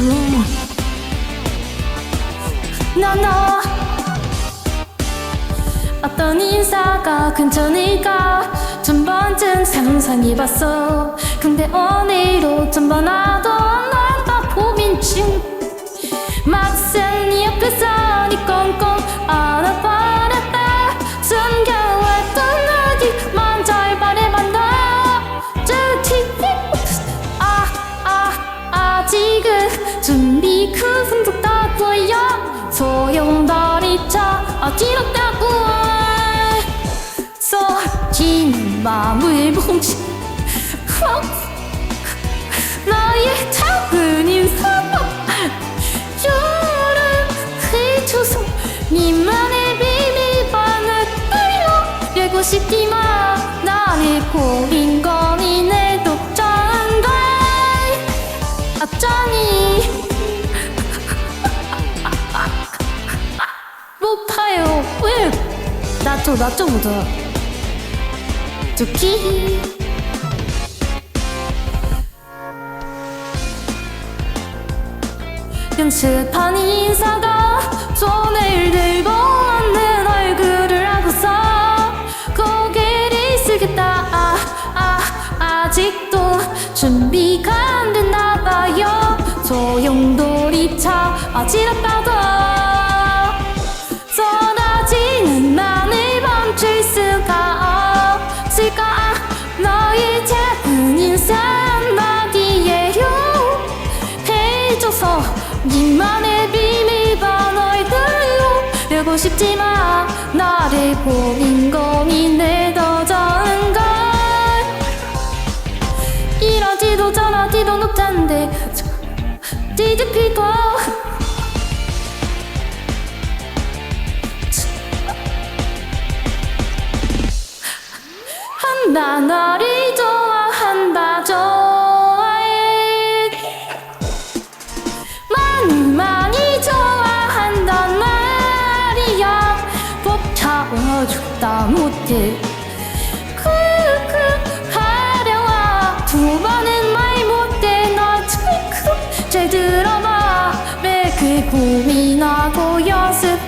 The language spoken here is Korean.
음. No, no. 어떤 인사가 근처니까 전번쯤 상상해봤어 근데 오늘로 전번 하던 나. 어지럽다고 쏟진 마음을 뭉치 나의 작은 인사만 여름 휘쳐서 니만의 비밀번호 끌려. 되고 싶지만 나를 보인 건 나좀 나좀 보자 두키? 연습한 인사가 손을 들고 없는 얼굴을 하고서 고개를 숙였다. 아, 아, 아직도 준비가 안 됐나 봐요. 소용돌이쳐 어지럽다고 니만의 비밀번호를 들려고 싶지만 나를 보는 공이 내더전걸. 이러지도 저러지도 못한데 뒤집히고 한다 너를 좋 죽다 못해. 크크 하려와. 두 번은 말 못해. 나 크크 잘 들어봐. 매그 고민하고 연습